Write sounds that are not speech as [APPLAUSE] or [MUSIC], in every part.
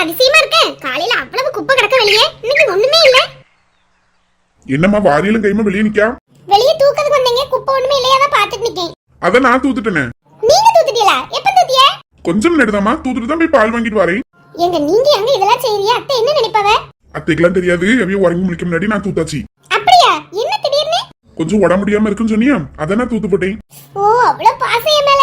அதிசயமா இருக்க. காலையில அவ்வளவு குப்பை கிடக்க வெளியே. இன்னைக்கு ஒண்ணுமே இல்ல. என்னம்மா வாரியிலும் கைமா வெளியே நிக்கா? வெளியே தூக்கிறதுக்கு வந்தீங்க குப்பை ஒண்ணுமே இல்லையா தான் பாத்துட்டு நிக்கேன். அத நான் தூத்துட்டேனே. நீங்க தூத்துட்டீங்களா? எப்ப தூத்திய? கொஞ்சம் நேரதாம்மா தூத்துட்டு தான் போய் பால் வாங்கிட்டு வரேன். எங்க நீங்க எங்க இதெல்லாம் செய்றீங்க? அத்தை என்ன நினைப்பவ? அத்தைக்கெல்லாம் தெரியாது எவையோ உறங்கி முடிக்க முன்னாடி நான் தூத்தாச்சு. அப்படியா? என்ன திடீர்னு? கொஞ்சம் உடம்பு முடியாம இருக்குன்னு சொன்னியா? அதான் நான் தூத்து போட்டேன் ஓ அவ்வளவு பாசம் என் மேல.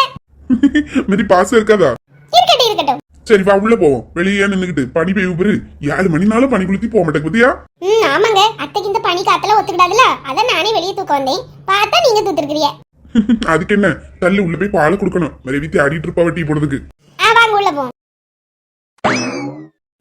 [LAUGHS] மாரி பாசம் இருக்காதா? இருக்கட்டும் இருக்கட்டும். சரி வா உள்ள போவோம். வெளியே நின்னுக்கிட்டு. பனி பெய்வு பெரு ஏழு மணினாலும் பனி குளித்தி போக மாட்டேன் பத்தியா? ம் ஆமாங்க. அத்தைக்கு இந்த பனி காத்தல ஒத்துக்கிடாதுல அதான் நானே வெளியே தூக்க வந்தேன். பார்த்தா நீங்க தூத்துருக்கிறீங்க. [LAUGHS] அதுக்கு என்ன? தள்ளி உள்ள போய் பால் கொடுக்கணும். மறைவி தேடிட்டு இருப்பா டீ போடுறதுக்கு. ஆ வாங்க உள்ள போ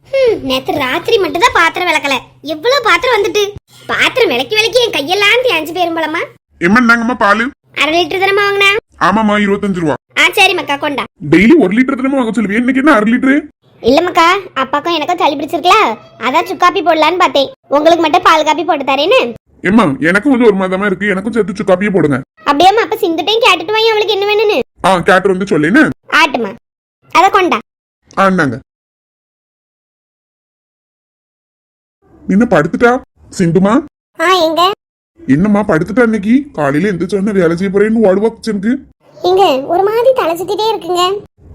ஹம், நேத்து ராத்திரி மட்டும் தான் பாத்திரம் விளக்கல. எவ்வளவு பாத்திரம் வந்துட்டு? பாத்திரம் விளக்கி விளக்கி என் கையெல்லாம் தேஞ்சு போயிரும் போலமா எம்ம என்னங்கம்மா பால். அரை லிட்டர் தானே வாங்கினா ஆமாம்மா இருபத்தஞ்சு ரூபா. ஆ சரி மக்கா கொண்டா. டெய்லி ஒரு லிட்டர் தானே வாங்க சொல்லுவேன் இன்னைக்கு என்ன அரை லிட்டரு? இல்ல மக்கா அப்பாக்கும் எனக்கும் சளி பிடிச்சிருக்கல அதான் சுக்காப்பி போடலான்னு பார்த்தேன். உங்களுக்கு மட்டும் பால் காப்பி போட்டு தரேன்னு. ஏம்மா எனக்கும் வந்து ஒரு மாதமா இருக்கு. எனக்கும் சேர்த்து சுக்காப்பியே போடுங்க. அப்படியே அப்ப சிந்துட்டையும் கேட்டுட்டு வாங்க அவளுக்கு என்ன வேணும்னு. ஆ கேட்டு வந்து சொல்லேன்னு. ஆட்டுமா அத கொண்டா. ஆ இந்தாங்க. நின்ன படுத்துட்டா? சிந்துமா? ஆ எங்க? என்னம்மா படுத்துட்டா இன்னைக்கு? காலையில எந்திரிச்ச உடனே வேலை செய்ய போறேன்னு ஓடுவா கிச்சனுக்கு இங்க ஒரு மாதிரி தலை சுத்திட்டே இருக்குங்க.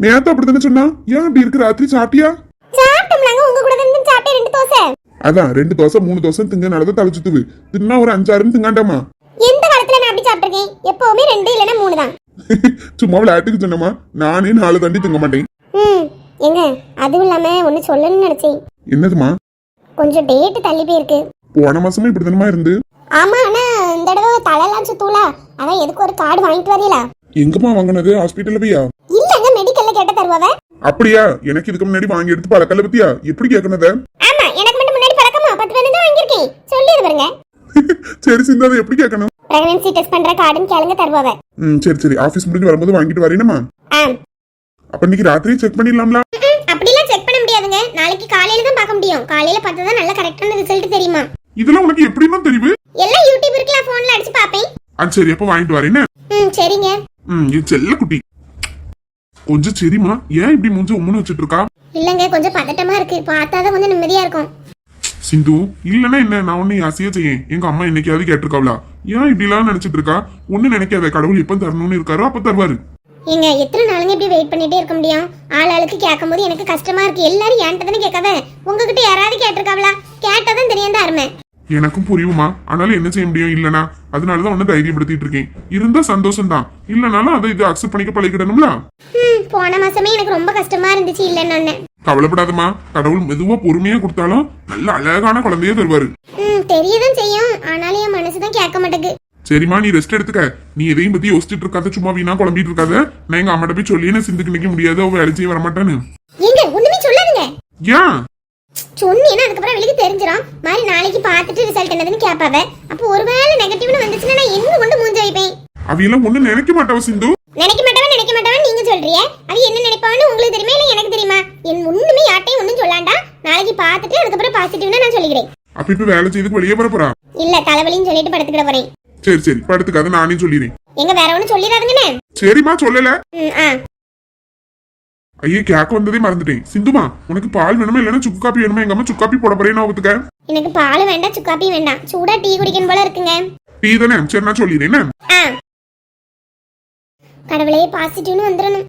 நேத்து அப்படித்தானே சொன்னா? ஏன் அப்படி இருக்கு ராத்திரி? சாப்பிட்டியா? சாப்பிட்டோம்லாங்க உங்க கூட இருந்து சாப்பிட்டே ரெண்டு தோசை. அதான் ரெண்டு தோசை மூணு தோசை திங்க நடந்த தலை சுத்துவு தின்னா ஒரு அஞ்சாறுன்னு திங்காண்டாமா? எந்த காலத்துல நான் அப்படி சாப்பிட்டிருக்கேன்? எப்பவுமே ரெண்டு இல்லைன்னா மூணு தான். சும்மா விளையாட்டுக்கு சொன்னமா நானே நாலு தண்டி திங்க மாட்டேன். ம் எங்க அதுவும் இல்லாம ஒன்னு சொல்லணும்னு நினைச்சேன். என்னதுமா கொஞ்சம் டேட் தள்ளி போயிருக்கு. போன மாசமே இப்படி தானமா இருந்து? ஆமா ஆனா இந்த தடவை தலைலாம் சுத்தூல. அதான் எதுக்கு ஒரு கார்டு வாங்கிட்டு வரீங்களா? எங்கம்மா வாங்கினது? ஹாஸ்பிட்டல்ல போயா இல்லங்க மெடிக்கல்ல கேட்ட தருவாவ? அப்படியா? எனக்கு இதுக்கு முன்னாடி வாங்கி எடுத்து பழக்கல பத்தியா? எப்படி கேட்கணத ஆமா எனக்கு மட்டும் முன்னாடி பழக்கமா? பத்து பேர் தான் வாங்கியிருக்கேன். சொல்லி பாருங்க. [LAUGHS] சரி சிந்து அதை எப்படி கேட்கணும்? பிரெக்னன்சி டெஸ்ட் பண்ற கார்டுன்னு கேளுங்க தருவாவ. ம் சரி சரி. ஆபீஸ் முடிஞ்சு வரும்போது வாங்கிட்டு வரேனமா ஆ. அப்ப இன்னைக்கு ராத்திரி செக் பண்ணிடலாம்ல? ம்ம், அப்படிலாம் செக் பண்ண முடியாதுங்க. நாளைக்கு காலையில தான் பார்க்க முடியும். காலையில பார்த்தா தான் நல்ல கரெக்டான ரிசல்ட் தெரியுமா? இதெல்லாம் உனக்கு எப்படின்னா தெரியுது? எல்லாம் யூடியூப் இருக்குல்ல போன்ல அடிச்சு பாப்பேன் அது சரி அப்ப வாங்கிட்டு வரேன்னு ம் சரிங்க. ம் இது செல்ல குட்டி. கொஞ்சம் சரிம்மா. ஏன் இப்படி மூஞ்சி உம்முன்னு வச்சுட்டு இருக்கா இல்லங்க கொஞ்சம் பதட்டமா இருக்கு. பார்த்தா தான் கொஞ்சம் நிம்மதியா இருக்கும். சிந்து இல்லன்னா என்ன? நான் ஒன்னு ஆசையா செய்யேன். எங்க அம்மா என்னைக்காவது கேட்டிருக்காவளா? ஏன் இப்படி எல்லாம் நினைச்சிட்டு இருக்கா ஒண்ணு நினைக்காத கடவுள் எப்ப தரணும்னு இருக்காரோ அப்ப தருவாரு. ஏங்க எத்தனை நாளுங்க இப்படி வெயிட் பண்ணிட்டே இருக்க முடியும்? ஆள் ஆளுக்கு கேட்கும்போது எனக்கு கஷ்டமா இருக்கு. எல்லாரும் என்கிட்ட தானே கேட்காத? உங்ககிட்ட யாராவது கேட்டிருக்காவளா? கேட்டாதான் தெரியும் தான் அருமை. எனக்கும் புரியுமா? ஆனாலும் என்ன செய்ய முடியும்? இல்லனா? அதனாலதான் ஒன்னு தைரியப்படுத்திட்டு இருக்கேன். இருந்தா சந்தோஷம் தான் இல்லனாலும் அதை இது அக்செப்ட் பண்ணிக்க பழகிடணும்ல? போன மாசமே எனக்கு ரொம்ப கஷ்டமா இருந்துச்சு இல்லைன்னு கவலைப்படாதம்மா. கடவுள் மெதுவா பொறுமையா கொடுத்தாலும் நல்ல அழகான குழந்தைய தருவாரு. தெரியதான் செய்யும். ஆனாலும் என் மனசு தான் கேட்க மாட்டேங்குது. சரிம்மா நீ ரெஸ்ட் எடுத்துக்க. நீ எதையும் பத்தி யோசிச்சுட்டு இருக்காத. சும்மா வீணா குழம்பிட்டு இருக்காத. நான் எங்க அம்மாட்ட போய் சொல்லி என்ன சிந்துக்கு நிக்க முடியாது. அவ வேலை செய்ய வரமாட்டான்னு. ஏங்க ஒண்ணுமே சொல்லாதுங்க. ஏன்? சொன்னீங்கன்னா அதுக்கப்புறம் வெளியே தெரிஞ்சிடும் மாதிரி நாளைக்கு பார்த்துட்டு ரிசல்ட் என்னதுன்னு கேட்பாவ அப்போ ஒருவேளை நெகட்டிவ்னு வந்துச்சுன்னா நான் எங்க கொண்டு மூஞ்ச வைப்பேன்? அவையெல்லாம் ஒண்ணு நினைக்க மாட்டவ சிந்து. நினைக்க மாட்டவன் நினைக்க மாட்டவன் நீங்க சொல்றியே? அது என்ன நினைப்பான்னு உங்களுக்கு தெரியுமா இல்ல எனக்கு தெரியுமா? என் ஒண்ணுமே யார்ட்டையும் ஒண்ணும் சொல்லாண்டா? நாளைக்கு பார்த்துட்டு அதுக்கப்புறம் பாசிட்டிவ்னா நான் சொல்லிக்கிறேன். அப்ப இப்ப வேலை செய்துக்கு வெளியே போறா? இல்ல தலைவலின்னு சொல்லிட்டு படுத்துக்கிட போறேன். சரி சரி. படுத்துக்காத நானே சொல்லிடுறேன் எங்க வேற ஒண்ணும் சொல்லிடாதுங்கண்ணே? சரிம்மா சொல்லல. ஐயே கேக்க வந்ததே மறந்துட்டேன். சிந்துமா உனக்கு பால் வேணுமா இல்லைன்னா சுக்கு காப்பி வேணுமா? எங்க அம்மா சுக்கு காப்பி போட போறேன்னு ஒத்துக்க. எனக்கு பால் வேண்டாம் சுக்காப்பியும் வேண்டாம். சூடா டீ குடிக்கணும் போல இருக்குங்க. டீ தானே சரி நான் சொல்லிடுறேன். கடவுளே பாசிட்டிவ்னு வந்துடணும்.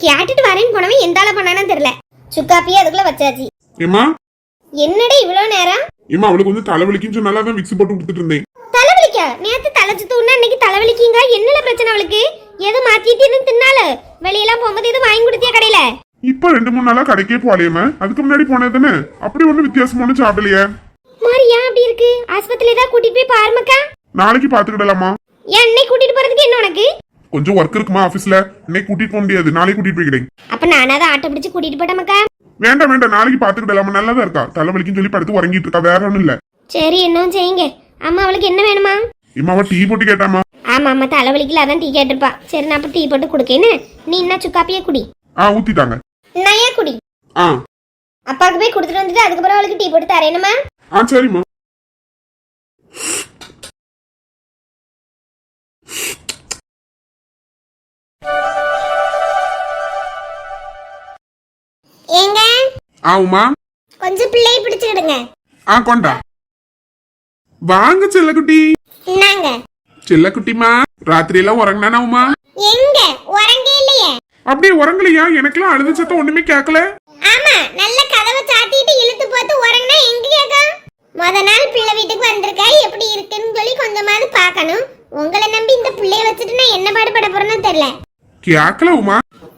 கேட்டுட்டு வரேன்னு போனவன் எந்த ஆள பண்ணானு தெரியல. சுக்காப்பியே அதுக்குள்ள வச்சாச்சு. ஏம்மா? என்னடா இவ்வளவு நேரம்? ஏம்மா அவளுக்கு வந்து தலைவலிக்குன்னு சொன்னால தான் விக்ஸ் போட்டு கொடுத்துட்டு இருந்தேன். தலைவலிக்கா? நேத்து தலை சுத்தம்னா இன்னைக்கு தலைவலிக்குங்க என்னல பிரச்சனை அவளுக்கு? எது மாத்திட்டு தின்னால? வெளியெல்லாம் போகும்போது எது வாங்கி கொடுத்தியா கடையில? இப்ப ரெண்டு மூணு நாளா கடைக்கே போலையம்மா அதுக்கு முன்னாடி போனது தானே? அப்படி ஒண்ணு வித்தியாசம் ஒண்ணு சாப்பிடலையே. மாரி ஏன் அப்படி இருக்கு? ஆஸ்பத்திரியில தான் கூட்டிட்டு போய் பாருமக்கா நாளைக்கு பாத்துக்கிடலாமா ஏன் இன்னைக்கு கூட்டிட்டு போறதுக்கு என்ன உனக்கு? கொஞ்சம் ஒர்க் இருக்குமா ஆபீஸ்ல இன்னைக்கு கூட்டிட்டு போக முடியாது. நாளைக்கு கூட்டிட்டு போய்க்கிறேன். அப்ப நானாவது ஆட்டோ பிடிச்சு கூட்டிட்டு போட்டேமக்கா வேண்டாம் வேண்டாம். நாளைக்கு பாத்துக்கிடலாமா நல்லா தான் இருக்கா தலைவலிக்குன்னு சொல்லி படுத்து உறங்கிட்டு இருக்கா. வேற ஒண்ணும் இல்ல. சரி என்னவும் செய்யுங்க. அம்மா அவளுக்கு என்ன வேணுமா? இம்மா அவ டீ போட்டு கேட்டாமா? ஆமா அம்மா தலைவலிக்கல அதான் டீ கேட்டிருப்பா. சரி நான் அப்ப டீ போட்டு கொடுக்கேன்னு நீ என்ன சுக்காப்பியே குடி. ஆ ஊத்திட்டாங்க. ஏன் குடி? ஆ. அப்பாவுக்கு போய் கொடுத்துட்டு வந்துட்டு அதுக்கப்புறம் அவளுக்கு டீ போட்டு தரேனுமா ஆ சரிம்மா. ஏங்க? ஆ உமா. கொஞ்சம் பிள்ளையை பிடிச்சுக்கிடுங்க. ஆ கொண்டா. வாங்க செல்லக்குட்டி. இந்தாங்க. செல்லக்குட்டிமா ராத்திரி எல்லாம் உறங்கினானா உமா? எங்க? உறங்க இல்லையே. அப்படியே உறங்கலையா? எனக்கெல்லாம் அழுத சத்தம் ஒண்ணுமே கேட்கல ஆமா நல்ல கதவை சாத்திட்டு இழுத்து போட்டு உறங்கினா எங்க கேட்கும் முத நாள் பிள்ளை வீட்டுக்கு வந்திருக்கா எப்படி இருக்குன்னு சொல்லி கொஞ்சமாவது பார்க்கணும். உங்களை நம்பி இந்த பிள்ளைய வச்சுட்டு நான் என்ன பாடுபட போறேன்னு தெரியல. கேட்கல உமா.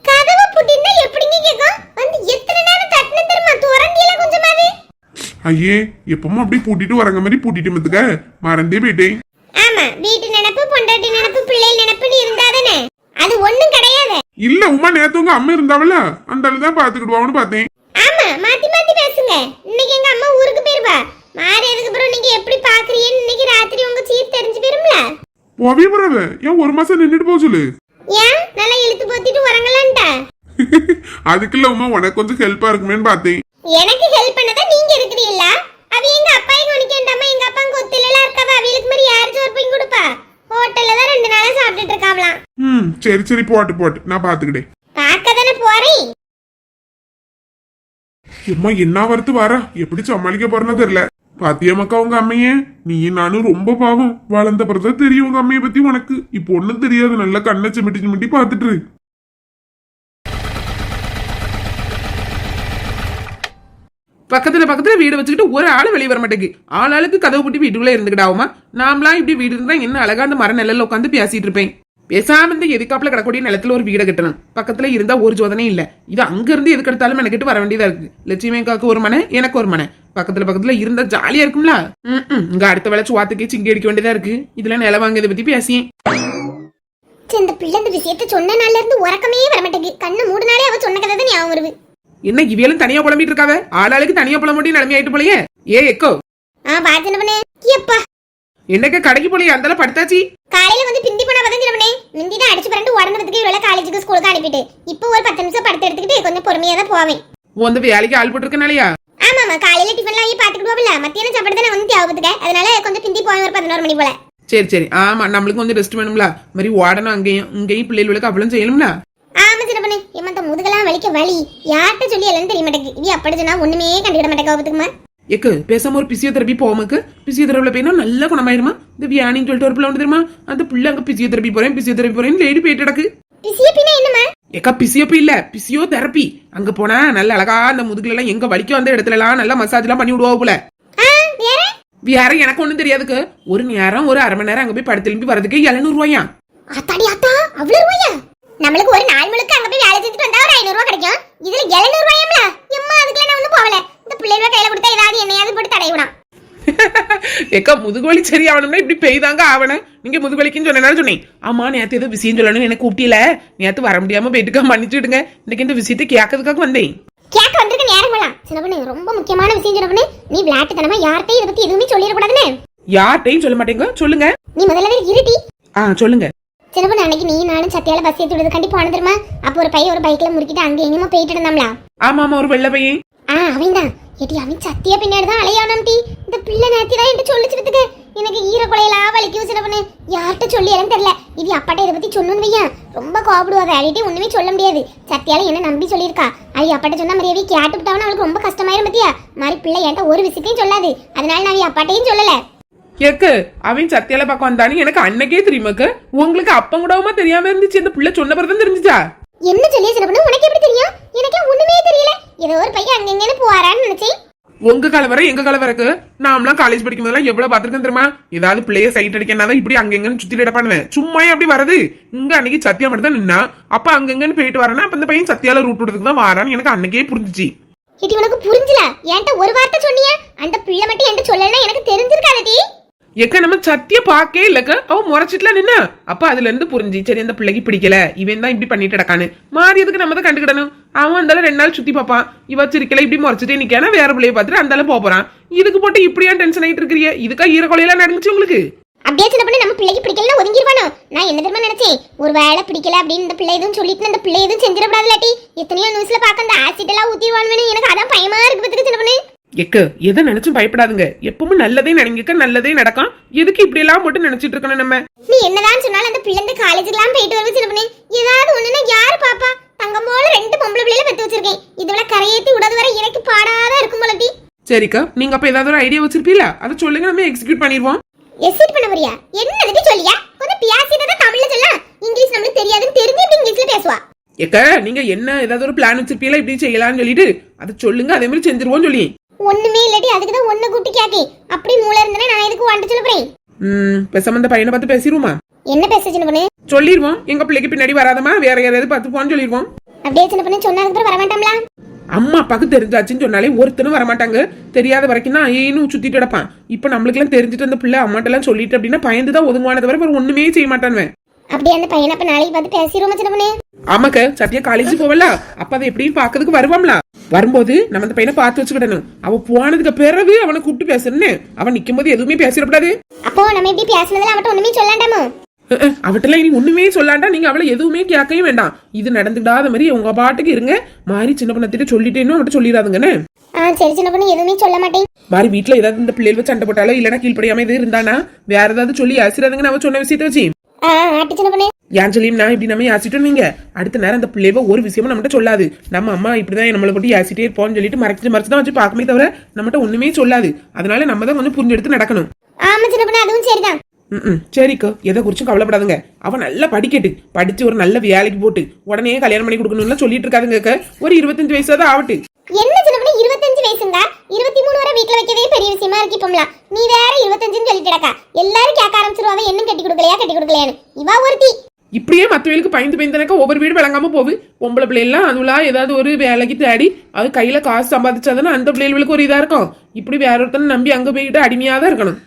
கதவை பூட்டினா எப்படிங்க கேட்கும் வந்து எத்தனை நேரம் தட்டுன தெரியுமா? துறந்தியில கொஞ்சமாவது. ஐயே எப்பவும் அப்படியே பூட்டிட்டு வரங்க மாதிரி பூட்டிட்டு மத்துக்க மறந்தே போயிட்டேன். ஆமா வீட்டு நினைப்பு பொண்டாட்டி நினைப்பு பிள்ளை நினைப்புன்னு இருந்தாதானே அது ஒண்ணும் கிடையாது. இல்ல உமா நேத்து உங்க அம்மா இருந்தாவல அந்த ஆளு தான் பாத்துக்கிடுவான்னு பார்த்தேன். ஆமா மாத்தி மாத்தி பேசுங்க. இன்னைக்கு எங்க அம்மா ஊருக்கு போயிருவா. மாறியதுக்கு அப்புறம் நீங்க எப்படி பாக்குறீங்கன்னு இன்னைக்கு ராத்திரி உங்க சீட் தெரிஞ்சு போயிரும்ல? போவே போறவ ஏன் ஒரு மாசம் நின்னுட்டு போக சொல்லு. ஏன்? நல்லா இழுத்து போத்திட்டு உறங்கலான்ட்டா? [LAUGHS] அதுக்குள்ள உமா உனக்கு கொஞ்சம் ஹெல்ப்பா இருக்குமேன்னு பார்த்தேன். எனக்கு ஹெல்ப் பண்ணதா நீங்க இருக்கிறீல்ல அவ எங்க அப்பா எங்க எங்க அப்பா கொத்திலாம் இருக்கவ? அவளுக்கு மாதிரி யார் சோறு போய் கொடுப்பா? ஹோட்டல்ல தான் ரெண்டு நாளா சாப்பிட்டுட்டு இருக்காவலாம் ம் சரி சரி போட்டு போட்டு. நான் பாத்துக்கிட்டேன் பார்க்க தானே போறேன் அம்மா என்ன வரத்து வாரா? எப்படி சமாளிக்க போறேன்னு தெரியல. பாத்தியம்மாக்கா உங்க அம்மையே? நீ நானும் ரொம்ப பாவம். வளர்ந்த பிறகு தெரியும் உங்க அம்மைய பத்தி உனக்கு. இப்போ ஒண்ணும் தெரியாது. நல்லா கண்ணை சிமிட்டி சிமிட்டி பாத்துட்டு பக்கத்துல பக்கத்துல வீடு வச்சுக்கிட்டு ஒரு ஆளு வெளியே வர மாட்டேங்குது. ஆளாளுக்கு கதவு பூட்டி வீட்டுக்குள்ள இருந்துக்கிட்டாவுமா நாமளாம் இப்படி வீடு இருந்தா என்ன அழகா அந்த மர நிலையில உட்காந்து பேசிட்டு இருப்பேன். பேசாம இந்த எதுக்காப்புல கிடக்கூடிய நிலத்துல ஒரு வீடை கட்டணும். பக்கத்துல இருந்தா ஒரு சோதனை இல்ல. இது அங்க இருந்து எதுக்கு எடுத்தாலும் எனக்கிட்டு வர வேண்டியதா இருக்கு. லட்சுமிக்காக்கு ஒரு மனை எனக்கு ஒரு மனை. பக்கத்துல பக்கத்துல இருந்தா ஜாலியா இருக்கும்ல? ம், இங்க அடுத்த வேலை சுவாத்துக்கே சிங்கி அடிக்க வேண்டியதா இருக்கு. இதுல நில வாங்கியதை பத்தி பேசியேன். இந்த பிள்ளை இந்த விஷயத்த சொன்ன நாள்ல இருந்து உறக்கமே வர மாட்டேங்குது. கண்ணு மூடுனாலே அவ சொன்ன கதை தான் ஞாபகம் வருது. என்ன இவியலும் தனியா புலம்பிட்டு இருக்காவ ஆளாளுக்கு தனியா புலம்ப முடியும் நிலைமை ஆயிட்டு போலயே. ஏ எக்கோ. ஆ பாத்து பண்ணு எப்பா. என்னக்க கடைக்கு போலயே? அந்தால படுத்தாச்சு. காலையில வந்து பிந்தி போனா வந்து பண்ணே முந்தி தான் அடிச்சு பரண்டு உடனதுக்கு இவ்வளவு காலேஜுக்கு ஸ்கூலுக்கு அனுப்பிட்டு இப்போ ஒரு பத்து நிமிஷம் படுத்து எடுத்துக்கிட்டு கொஞ்சம் பொறுமையா தான் போவேன். உன் வேலைக்கு ஆள் போட்டிருக்கனாலயா? ஆமாமா காலையில டிஃபன்லாம் ஆகி பாத்துக்கிடுவோம்ல மத்தியானம் சாப்பாடு தான் வந்து தேவைப்பட்டுக்க அதனால கொஞ்சம் பிந்தி போவேன் ஒரு பதினோரு மணி போல. சரி சரி. ஆமா நம்மளுக்கு கொஞ்சம் ரெஸ்ட் வேணும்ல. மாதிரி ஓடணும் அங்கேயும் இங்கேயும் பிள்ளைகளுக்கு அவளும் செய்யணும்ல. ஆமா பண்ணு ஏமாத்த முதுகெல்லாம் வலிக்க வலி. யார்கிட்ட சொல்லி எல்லாம் தெரிய மாட்டேங்குது? இவ அப்படி சொன்னா ஒண்ணுமே கண்டுக்கிட மாட்டேங்க கோபத்துக்குமா? எக்கு பேசாம ஒரு பிசியோதெரபி போவோமுக்கு பிசியோதெரபில போயினா நல்லா குணமாயிருமா இந்த வியானின்னு சொல்லிட்டு ஒரு பிள்ளை ஒன்று தெரியுமா? அந்த பிள்ளை அங்க பிசியோதெரபி போறேன் பிசியோதெரபி போறேன் லேடி போயிட்டு கிடக்கு. பிசியப்பினா என்னமா ஏக்கா பிசியோபி இல்ல பிசியோதெரபி அங்க போனா நல்ல அழகா அந்த முதுகுல எல்லாம் எங்க வலிக்க வந்த இடத்துல எல்லாம் நல்லா மசாஜ் எல்லாம் பண்ணி விடுவா போல. வேற? எனக்கு ஒண்ணும் தெரியாதுக்கு ஒரு நேரம் ஒரு அரை மணி நேரம் அங்க போய் படுத்து திரும்பி வரதுக்கு எழுநூறு ரூபாயா? அத்தாடி அத்தா அவ்வளவு ரூபாயா? நம்மளுக்கு ஒரு நாள் முழுக்க அங்க போய் வேலை செஞ்சுட்டு வந்தா ஒரு ஐநூறு ரூபாய் கிடைக்கும். இதுல எழுநூறு ரூபாயம்ல? எம்மா அதுக்குள்ள நான் ஒண்ணும் போகல. இந்த பிள்ளைகள கையில கொடுத்தா ஏதாவது என்னையாவது போட்டு தடை விடாம் [LAUGHS] ஏக்கா முதுகுவலி சரி ஆகணும்னா இப்படி பெய்தாங்க ஆவணும். நீங்க முதுகுவலிக்குன்னு சொன்னேன்னு சொன்னேன். ஆமா நேத்து ஏதோ விஷயம் சொல்லணும்னு எனக்கு கூப்பிட்டியல நேத்து வர முடியாம போயிட்டுக்கா மன்னிச்சு விடுங்க. இன்னைக்கு இந்த விஷயத்தை கேட்கறதுக்காக வந்தேன். கேட்க வந்திருக்க நேரம் போலாம் சின்ன பொண்ணு ரொம்ப முக்கியமான விஷயம் சின்ன பொண்ணு. நீ விளையாட்டுத்தனமா யார்கிட்டயும் இதை பத்தி எதுவுமே சொல்லிடக்கூடாதுன்னு. யார்கிட்டையும் சொல்ல மாட்டேங்க. சொல்லுங்க. நீ முதல்ல இருட்டி ஆ சொல்லுங்க. பொண்ணு அன்னைக்கு நீ நானும் சத்தியால பஸ் ஏத்தி விடுறது கண்டி போன தெரியுமா? அப்போ ஒரு பையன் ஒரு பைக்ல முறுக்கிட்டு அங்க எங்கேயுமா போயிட்டு இருந்தாம்ல ஆமா ஆமா ஒரு வெள்ளை பையன். ஆ அவன் தான். ஏடி அவன் சத்தியா பின்னாடி தான் அலையானாம் டி. இந்த பிள்ளை நேத்தி தான் என்கிட்ட சொல்லிச்சு வித்துக்கு எனக்கு ஈர கொலையெல்லாம் வலிக்கும் சின்ன பொண்ணு யார்கிட்ட சொல்லி எனக்கு தெரியல. இது அப்பாட்ட இதை பத்தி சொன்னு வையா ரொம்ப கோபப்படுவாத அழிட்டி ஒண்ணுமே சொல்ல முடியாது. சத்தியால என்ன நம்பி சொல்லியிருக்கா? அது அப்பாட்ட சொன்ன கேட்டு விட்டாவனா அவளுக்கு ரொம்ப கஷ்டமாயிரும் பத்தியா? மாதிரி பிள்ளை என்கிட்ட ஒரு விஷயத்தையும் சொல்லாது. அதனால நான் அப்பாட்டையும் சொல்லல. ஏக்கு அவன் சத்தியால பக்கம் வந்தானு எனக்கு அன்னைக்கே தெரியுமாக்கு உங்களுக்கு அப்பம் கூடவுமா தெரியாம இருந்துச்சு இந்த பிள்ளை சொன்ன பிறகு தெரிஞ்சுச்சா? என்ன சொல்லிய சின்ன பொண்ணு? உனக்கு எப்படி தெரியும்? எனக்கு ஒண்ணுமே தெரியல. ஏதோ ஒரு பையன் அங்கங்கன்னு போறான்னு நினைச்சேன். உங்க கலவரம் எங்க கலவரக்கு நாமலாம் காலேஜ் படிக்கும் போதெல்லாம் எவ்வளவு பாத்துருக்கேன் தெரியுமா? ஏதாவது பிள்ளைய சைட் அடிக்கனாதான் இப்படி அங்கங்கன்னு சுத்தி பண்ணுவேன் சும்மா அப்படி வரது இங்க அன்னைக்கு சத்தியா மட்டும் தான் நின்னா. அப்ப அங்கங்கன்னு போயிட்டு வரேன்னா அப்ப இந்த பையன் சத்தியால ரூட் விடுறதுக்கு தான் வரான்னு எனக்கு அன்னைக்கே புரிஞ்சுச்சு. இது உனக்கு புரிஞ்சல? என்கிட்ட ஒரு வார்த்தை சொன்னிய? அந்த பிள்ளை மட்டும் என்கிட்ட சொல்லலைன்னா எனக்கு தெரிஞ்சிருக்காதடி. எக்க நம்ம சத்திய பார்க்கே இல்லக்க? அவன் முறைச்சிட்டுல நின்னா. அப்ப அதுல இருந்து புரிஞ்சு சரி அந்த பிள்ளைக்கு பிடிக்கல. இவன் தான் இப்படி பண்ணிட்டு கிடக்கான்னு. மாறியதுக்கு நம்ம தான் கண்டுக்கிடணும்? அவன் அந்தால ரெண்டு நாள் சுத்தி பார்ப்பான் இவ சிரிக்கல இப்படி முறைச்சிட்டே நிக்கானா? வேற பிள்ளைய பார்த்துட்டு அந்தால போறான் இதுக்கு போட்டு இப்படியா டென்ஷன் ஆயிட்டு இருக்கிறிய? இதுக்கா ஈரக்கொலையெல்லாம் நடந்துச்சு உங்களுக்கு? அப்படியே சின்ன பண்ணி நம்ம பிள்ளைக்கு பிடிக்கலன்னா ஒதுங்கிடுவானோ நான் என்ன தெரியுமா நினைச்சேன்? ஒரு வேலை பிடிக்கல அப்படின்னு இந்த பிள்ளை எதுவும் சொல்லிட்டு அந்த பிள்ளை எதுவும் செஞ்சிடக்கூடாது இல்லாட்டி எத்தனையோ நியூஸ்ல பார்க்க அந்த ஆசிட் எல்லாம் ஊத்திடுவானுன்னு எனக்கு அதான் பயமா இருக்கு பத்துக்கு சின்ன பொண்ணு. எக்கு எதை நினைச்சும் பயப்படாதுங்க. எப்பவும் நல்லதே நினைங்க நல்லதே நடக்கும். எதுக்கு இப்படி எல்லாம் மட்டும் நினைச்சிட்டு இருக்கணும் நம்ம? நீ என்னதான் சொன்னாலும் அந்த பிள்ளை இந்த காலேஜுக்குலாம் போயிட்டு வருவது சின்ன பொண்ணு ஏதாவது ஒண்ணுன்னா யாரு பாப்பா? தங்கம் போல ரெண்டு பொம்பளை பிள்ளைல பெத்து வச்சிருக்கேன். இதுல கரையேத்தி விடாத வரை எனக்கு பாடாதான் இருக்கும் போலட்டி சரிக்கா நீங்க அப்ப ஏதாவது ஒரு ஐடியா வச்சிருப்பீல? அதை சொல்லுங்க நம்ம எக்ஸிக்யூட் பண்ணிடுவோம். எஸ்இட் பண்ண போறியா? என்னதுக்கு சொல்லியா? கொஞ்சம் பியாசிட்டதை தமிழ்ல சொல்ல. இங்கிலீஷ் நம்மளுக்கு தெரியாதுன்னு தெரிஞ்சு எப்படி இங்கிலீஷ்ல பேசுவா. ஏக்க நீங்க என்ன ஏதாவது ஒரு பிளான் வச்சிருப்பீல இப்படி செய்யலாம்னு சொல்லிட்டு? அதை சொல்லுங்க அதே மாதிரி செஞ்சிருவோம் சொல்லி. ஒண்ணுமே இல்லாட்டி அதுக்கு தான் ஒண்ணு கூட்டி கேக்கி. அப்படி மூளை இருந்தானே நான் எதுக்கு வாண்ட சொல்ல போறேன்? ம் பேசாம இந்த பையனை பார்த்து பேசிடுவோமா என்ன பேச சின்ன பொண்ணு? சொல்லிடுவோம் எங்க பிள்ளைக்கு பின்னாடி வராதமா வேற யாரையாவது பார்த்து போன்னு சொல்லிடுவோம் அப்படியே சின்ன பொண்ணு சொன்னதுக்கு அப்புறம் வர வேண்டாம்ல அம்மா அப்பாக்கு தெரிஞ்சாச்சுன்னு சொன்னாலே ஒருத்தனும் வரமாட்டாங்க. தெரியாத வரைக்கும் தான் ஐயனும் சுத்திட்டு கிடப்பான். இப்ப நம்மளுக்கு எல்லாம் தெரிஞ்சுட்டு அந்த பிள்ளை அம்மாட்ட எல்லாம் சொல்லிட்டு அப்படின்னா பயந்து தான் ஒதுங்குவானது வரை வேற ஒண்ணுமே செய்ய மாட்டானுவன் அப்படியே அந்த பையனை அப்ப நாளைக்கு பார்த்து பேசிடுவோமா சின்ன பொண்ணு? ஆமாக்க சத்யா காலேஜ் போவல? அப்ப அதை எப்படின்னு பாக்கிறதுக்கு வருவாம்ல? வரும்போது நம்ம அந்த பையனை பார்த்து வச்சுக்கிடணும். அவ போனதுக்கு பிறகு அவனை கூப்பிட்டு பேசணுன்னு அவன் நிக்கும் போது எதுவுமே பேசிடக்கூடாது. அப்போ நம்ம இப்படி பேசினதுல அவட்ட ஒண்ணுமே சொல்லாண்டாமோ? அவட்டெல்லாம் இனி ஒண்ணுமே சொல்லாண்டா நீங்க அவளை எதுவுமே கேட்கவே வேண்டாம். இது நடந்துடாத மாதிரி உங்க பாட்டுக்கு இருங்க. மாறி சின்ன பண்ணத்திட்ட சொல்லிட்டேன்னு அவட்ட சொல்லிடாதுங்கன்னு. சரி சின்ன பொண்ணு எதுவுமே சொல்ல மாட்டேன். மாறி வீட்டுல ஏதாவது இந்த பிள்ளைகள் சண்டை போட்டாலோ இல்லைன்னா கீழ்ப்படியாம எது இருந்தானா? வேற ஏதாவது சொல்லி அசிராதுங்கன்னு அவ சொன்ன விஷயத்த வச்சு. ஆட்டி சின்ன பொண்ணு. ஏன் சொல்லியும் நான் இப்படி நம்ம யாசிட்டோம் நீங்க? அடுத்த நேரம் அந்த பிள்ளைவ ஒரு விஷயமும் நம்மகிட்ட சொல்லாது. நம்ம அம்மா இப்படிதான் நம்மளை போட்டு யாசிட்டே இருப்போம்னு சொல்லிட்டு மறைச்சு மறைச்சு தான் வச்சு பார்க்கமே தவிர நம்மகிட்ட ஒண்ணுமே சொல்லாது. அதனால நம்ம தான் கொஞ்சம் புரிஞ்செடுத்து நடக்கணும். ஆமா சின்ன பொண்ணு அதுவும் சரிதான். ம் சரிக்கோ. எதை குறிச்சும் கவலைப்படாதுங்க. அவ நல்லா படிக்கட்டு. படிச்சு ஒரு நல்ல வேலைக்கு போட்டு உடனே கல்யாணம் பண்ணி கொடுக்கணும்னு சொல்லிட்டு இருக்காதுங்க. ஒரு இருபத்தஞ்சு வயசாதான் ஆவட்டு என்ன சின்ன இருபத்தஞ்சு வயசுங்க. இருபத்தி மூணு வரை வீட்டுல வைக்கவே பெரிய விஷயமா இருக்கு இப்போம்லாம் நீ வேற இருபத்தஞ்சுன்னு சொல்லிட்டுடக்கா எல்லாரும் கேட்க ஆரம்பிச்சிருவாங்க என்ன கட்டி கொடுக்கலையா கட்டி கொடுக்கலையான்னு. இவா ஒருத்தி. இப்படியே மற்றவங்களுக்கு பயந்து பயந்துனாக்கா ஒவ்வொரு வீடு விளங்காம போகுது. பொம்பளை பிள்ளைலாம் அதுலா ஏதாவது ஒரு வேலைக்கு தேடி அது கையில காசு சம்பாதிச்சாதானே அந்த பிள்ளைகளுக்கு ஒரு இதா இருக்கும். இப்படி வேற ஒருத்தனை நம்பி அங்க போயிட்டு அடிமையா தான் இருக்கணும்.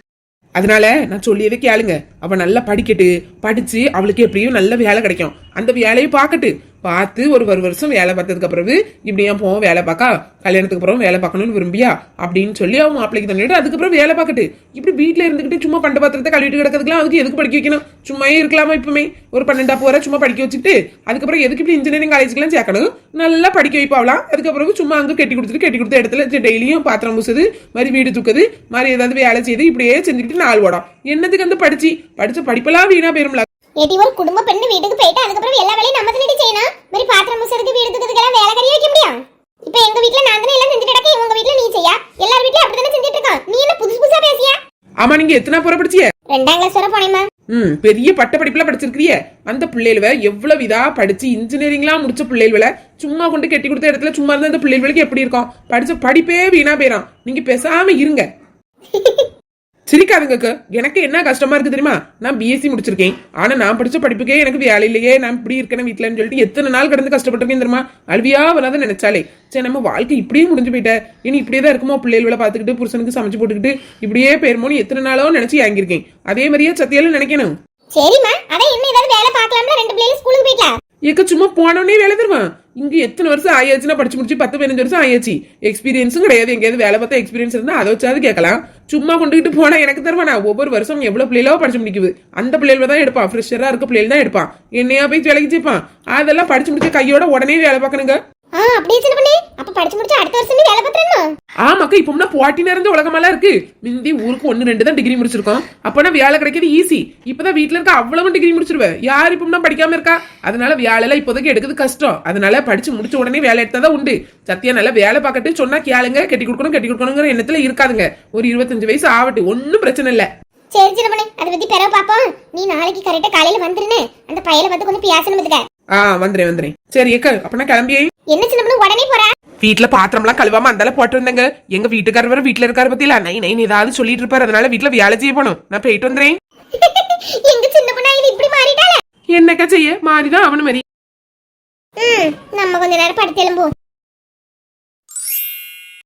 அதனால நான் சொல்லியதை கேளுங்க. அவ நல்லா படிக்கட்டு படிச்சு அவளுக்கு எப்படியும் நல்ல வேலை கிடைக்கும். அந்த வேலையை பார்க்கட்டு. பார்த்து ஒரு ஒரு வருஷம் வேலை பார்த்ததுக்கு பிறகு இப்படி போவோம் வேலை பார்க்கா? கல்யாணத்துக்கு அப்புறம் வேலை பார்க்கணும்னு விரும்பியா? அப்படின்னு சொல்லி அவங்க மாப்பிளைக்கு தண்ணிட்டு அதுக்கப்புறம் வேலை பார்க்கட்டு. இப்படி வீட்டில் இருந்துக்கிட்டு சும்மா பண்ட பாத்திரத்தை கழுவிட்டு கிடக்கிறதுக்குலாம் அதுக்கு எதுக்கு படிக்க வைக்கணும்? சும்மாயே இருக்கலாமா இப்பவுமே? ஒரு பன்னெண்டா போற சும்மா படிக்க வச்சுட்டு அதுக்கப்புறம் எதுக்கு இப்படி இன்ஜினியரிங் காலேஜ்க்குலாம் சேர்க்கணும்? நல்லா படிக்க வைப்பாவலாம். அதுக்கப்புறம் சும்மா அங்கே கட்டி கொடுத்துட்டு கட்டி கொடுத்த இடத்துல டெய்லியும் பாத்திரம் பூசுது மாதிரி வீடு தூக்குது மாதிரி ஏதாவது வேலை செய்து இப்படியே செஞ்சுக்கிட்டு நாள் ஓடும். என்னதுக்கு அந்த படிச்சு? படிச்ச படிப்பெல்லாம் வீணா போயிரும்ல. ஏடி ஒரு குடும்ப பெண்ணு வீட்டுக்கு போயிட்டு அதுக்கப்புறம் எல்லா வேலையும் நம்ம தானே செய்யணும்? மாதிரி பாத்திரம் முசதுக்கு வீடு தூக்கிறதுக்கெல்லாம் வேலை கறி வைக்க முடியும்? இப்போ எங்க வீட்ல நான் தானே எல்லாம் செஞ்சுட்டு கிடக்கேன் உங்க வீட்ல நீ செய்யா? எல்லார் வீட்லயும் அப்படி தானே செஞ்சுட்டு இருக்கோம். நீ என்ன புதுசு புதுசா பேசியா ஆமா நீங்க எத்தனை புற படிச்சிய? ரெண்டாம் கிளாஸ் வரை போனேம்மா. ம் பெரிய பட்ட படிப்புல படிச்சிருக்கிறிய. அந்த பிள்ளைகள எவ்வளவு இதா படிச்சு இன்ஜினியரிங்லாம் முடிச்ச பிள்ளைகள சும்மா கொண்டு கட்டி கொடுத்த இடத்துல சும்மா இருந்தா அந்த பிள்ளைகளுக்கு எப்படி இருக்கும்? படிச்ச படிப்பே வீணா போயிடும் நீங்க பேசாம இருங்க. [LAUGHS] சிரிக்காதுங்க அக்கா. எனக்கு என்ன கஷ்டமா இருக்கு தெரியுமா? நான் பிஎஸ்சி முடிச்சிருக்கேன். ஆனா நான் படிச்ச படிப்புக்கே எனக்கு வேலை இல்லையே. நான் இப்படி இருக்கேன் வீட்டுலன்னு சொல்லிட்டு எத்தனை நாள் கடந்து கஷ்டப்பட்டிருக்கேன் தெரியுமா? அழுவியா வராத நினைச்சாலே. சரி நம்ம வாழ்க்கை இப்படியே முடிஞ்சு போயிட்ட. இனி இப்படியே தான் இருக்குமோ? பிள்ளைகளை பார்த்துக்கிட்டு புருஷனுக்கு சமைச்சு போட்டுக்கிட்டு இப்படியே போயிருமோன்னு எத்தனை நாளோ நினைச்சு வாங்கியிருக்கேன் அதே மாதிரியே சத்தியாலும் நினைக்கணும். சரிம்மா. அதான் என்ன ஏதாவது வேலை பார்க்கலாம்ல? ரெண்டு பிள்ளைங்க ஸ்கூலுக்கு போயிட்டா? ஏக்க சும்மா போனோடனே வேலை தருவான். இங்க எத்தனை வருஷம் ஆயாச்சுன்னா படிச்சு முடிச்சு பத்து பதினஞ்சு வருஷம் ஆயாச்சு. எக்ஸ்பீரியன்ஸும் கிடையாது. எங்கேயாவது வேலை பார்த்தா எக்ஸ்பீரியன்ஸ் இருந்தா அதை வச்சாவது கேட்கலாம். சும்மா கொண்டுகிட்டு போனா எனக்கு தருவானா ஒவ்வொரு வருஷம் எவ்வளோ பிள்ளைகளோ படிச்சு முடிக்குது. அந்த பிள்ளைகள் தான் எடுப்பான். ஃப்ரெஷராக இருக்க பிள்ளைகள் தான் எடுப்பான். என்னையா போய் வேலைக்கு சேர்ப்பான். அதெல்லாம் படிச்சு முடிச்ச கையோட உடனே வேலை பார்க்கணுங்க. ஆ அப்படியே சின்ன பண்ணி. அப்ப படிச்சு முடிச்சு அடுத்த வருஷம் வேலை பார்த்தேன் ஆமாக்கா இப்ப போட்டி நிறைந்த உலகமெல்லாம் இருக்கு. முந்தி ஊருக்கு ஒன்னு ரெண்டு தான் டிகிரி முடிச்சிருக்கோம். அப்பனா வேலை கிடைக்கிறது ஈஸி இப்பதான் வீட்ல இருக்க அவ்வளவு டிகிரி முடிச்சிருவேன். யார் இப்ப படிக்காம இருக்கா? அதனால வேலைலாம் இப்போதைக்கு எடுக்கிறது கஷ்டம். அதனால படிச்சு முடிச்ச உடனே வேலை உண்டு. சத்தியா நல்லா வேலை பார்க்கட்டு சொன்னா கேளுங்க கட்டி கொடுக்கணும் கட்டி கொடுக்கணுங்கிற எண்ணத்துல இருக்காதுங்க. ஒரு இருபத்தஞ்சு வயசு ஆகட்டு ஒன்னும் பிரச்சனை இல்ல. சரி சின்ன பண்ணி அதை பத்தி பிறகு பாப்போம் நீ நாளைக்கு கரெக்டா காலையில வந்துருன்னு அந்த பையலை பார்த்து கொஞ்சம் பியாசனம் பத்துக்க. ஆ வந்துறேன் வந்துறேன். சரி ஏக்க அப்பனா கிளம்பியே. என்ன சின்ன பண்ணி உடனே போறா? வீட்டுல பாத்திரம்லாம் கழுவாம அந்தால போட்டு வந்தேங்க எங்க வீட்டுக்காரர் வேற வீட்டுல இருக்காரு பத்தியில நை நைன் ஏதாவது சொல்லிட்டு இருப்பாரு. அதனால வீட்டுல வேலை செய்ய போனோம். நான் போயிட்டு வந்துறேன். [LAUGHS] எங்க சின்ன பொண்ணா இப்படி மாறிட்டால என்னக்கா செய்ய? மாறிதான் அவனு மாதிரி நம்ம கொஞ்ச நேரம் படுத்து எழும்புவோம்.